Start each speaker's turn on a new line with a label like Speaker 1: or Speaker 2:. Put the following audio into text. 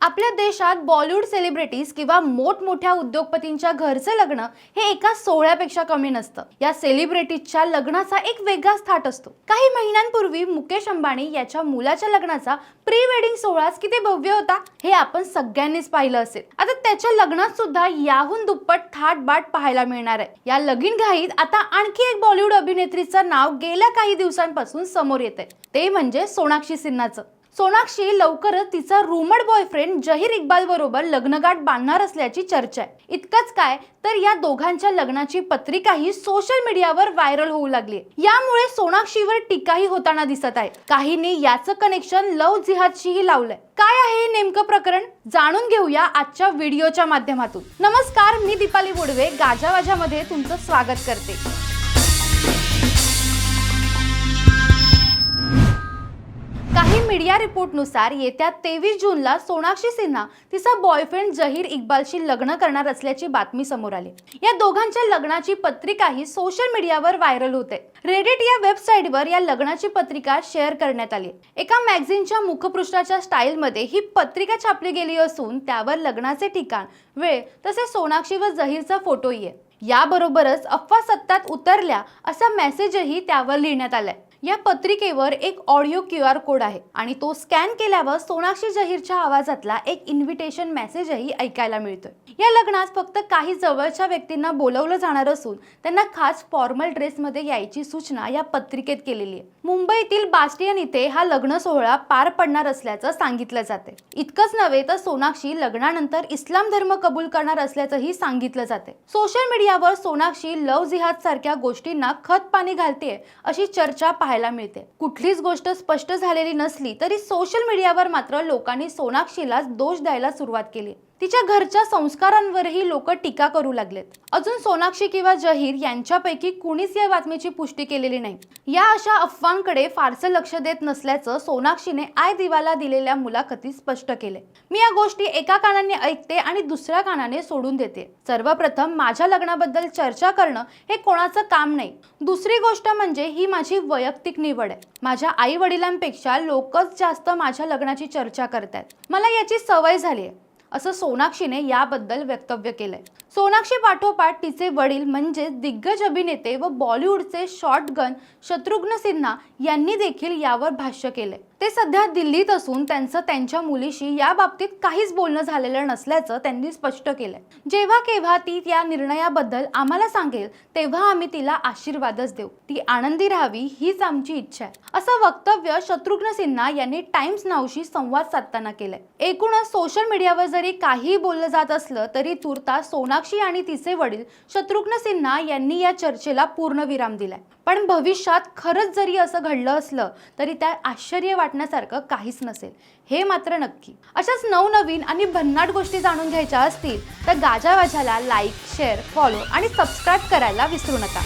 Speaker 1: आपल्या देशात बॉलिवूड सेलिब्रिटीज किंवा मोठमोठ्या उद्योगपतींच्या घरचं लग्न हे एका सोहळ्यापेक्षा कमी नसतं. या सेलिब्रिटीजच्या लग्नाचा एक वेगळाच थाट असतो. काही महिन्यांपूर्वी मुकेश अंबानी याच्या मुलाच्या लग्नाचा प्री वेडिंग सोहळाच किती भव्य होता हे आपण सगळ्यांनीच पाहिलं असेल. आता त्याच्या लग्नात सुद्धा याहून दुप्पट थाट बाट पाहायला मिळणार आहे. या लगीन घाईत आता आणखी एक बॉलिवूड अभिनेत्रीचं नाव गेल्या काही दिवसांपासून समोर येते ते म्हणजे सोनाक्षी सिन्हाचं. सोनाक्षी लवकरच तिचा रुमड बॉयफ्रेंड जहीर इक्बाल बरोबर लग्नगाठ बांधणार असल्याची चर्चा आहे. इतकंच काय तर या दोघांच्या लग्नाची पत्रिकाही सोशल मीडियावर व्हायरल होऊ लागली यामुळे सोनाक्षीवर टीकाही होताना दिसत आहे. काहींनी याचं कनेक्शन लव जिहादशीही लावलंय. काय आहे हे नेमकं प्रकरण? जाणून घेऊया आजच्या व्हिडिओच्या माध्यमातून. नमस्कार मी दीपाली बोडवे. गाजावाजामध्ये तुमचं स्वागत करते. मीडिया रिपोर्टनुसार येत्या तेवीस जूनला सोनाक्षी सिन्हा तिचा बॉयफ्रेंड जहीर इक्बालशी लग्न करणार असल्याची बातमी समोर आली. या दोघांच्या लग्नाची पत्रिकाही सोशल मीडियावर व्हायरल होते. रेडिट या वेबसाईटवर या लग्नाची पत्रिका शेअर करण्यात आली. एका मॅगझिनच्या मुखपृष्ठाच्या स्टाईलमध्ये ही पत्रिका छापली गेली असून त्यावर लग्नाचे ठिकाण वेळ तसेच सोनाक्षी व जहीरचा फोटोही आहे याबरोबरच अफवा सत्तात उतरल्या असा मेसेजही त्यावर लिहिण्यात आलाय. या पत्रिकेवर एक ऑडिओ क्यू आर कोड आहे आणि तो स्कॅन केल्यावर सोनाक्षी जहीरच्या आवाजातला एक इन्व्हिटेशन मेसेजही ऐकायला मिळतोय. या लग्नात फक्त काही जवळच्या व्यक्तींना बोलवलं जाणार असून त्यांना खास फॉर्मल ड्रेसमध्ये यायची सूचना या पत्रिकेत केलेली आहे. मुंबईतील बास्टियन इथे हा लग्न सोहळा पार पडणार असल्याचं सांगितलं जाते इतकंच नव्हे तर सोनाक्षी लग्नानंतर इस्लाम धर्म कबूल करणार असल्याचंही सांगितलं जाते सोशल मीडियावर सोनाक्षी लव जिहाद सारख्या गोष्टींना खत पाणी घालते अशी चर्चा पाहायला मिळते. कुठलीच गोष्ट स्पष्ट झालेली नसली तरी सोशल मीडियावर मात्र लोकांनी सोनाक्षीलाच दोष द्यायला सुरुवात केली. तिच्या घरच्या संस्कारांवरही लोक टीका करू लागलेत. अजून सोनाक्षी किंवा जहीर यांच्यापैकी कुणीच या बातमीची पुष्टी केलेली नाही. या अशा अफवांकडे फारसं लक्ष देत नसल्याचं सोनाक्षीने आय दिवाला दिलेल्या मुलाखतीत स्पष्ट केले. मी या गोष्टी एका कानाने ऐकते आणि दुसऱ्या कानाने सोडून देते. सर्वप्रथम माझ्या लग्नाबद्दल चर्चा करणं हे कोणाचं काम नाही. दुसरी गोष्ट म्हणजे ही माझी वैयक्तिक निवड आहे. माझ्या आई वडिलांपेक्षा लोकच जास्त माझ्या लग्नाची चर्चा करतात मला याची सवय झाली आहे असं सोनाक्षीने याबद्दल वक्तव्य केलंय. सोनाक्षी पाठोपाठ तिचे वडील म्हणजे दिग्गज अभिनेते व बॉलिवूडचे शॉटगन शत्रुघ्न सिन्हा यांनी देखील यावर भाष्य केले. ते सध्या दिल्लीत असून त्यांचं त्यांच्या मुलीशी या बाबतीत काहीच बोलणं झालेलं नसल्याचं त्यांनी स्पष्ट केलंय जेव्हा केव्हा ती या निर्णयाबद्दल आम्हाला सांगेल तेव्हा आम्ही तिला आशीर्वादच देऊ. ती आनंदी राहावी हीच आमची इच्छा आहे. असं वक्तव्य शत्रुघ्न सिन्हा यांनी टाइम्स नावशी संवाद साधताना केलंय. एकूणच सोशल मीडियावर जरी काही बोललं जात असलं तरी तुर्ता सोनाक्षी आणि तिचे वडील शत्रुघ्न सिन्हा यांनी या चर्चेला पूर्णविराम दिलाय. पण भविष्यात खरंच जरी असं घडलं असलं तरी त्या आश्चर्य वाटण्यासारखं काहीच नसेल. हे मात्र नक्की. अशाच नवनवीन आणि भन्नाट गोष्टी जाणून घ्यायच्या असतील तर गाजावाजाला लाईक शेअर फॉलो आणि सबस्क्राईब करायला विसरू नका.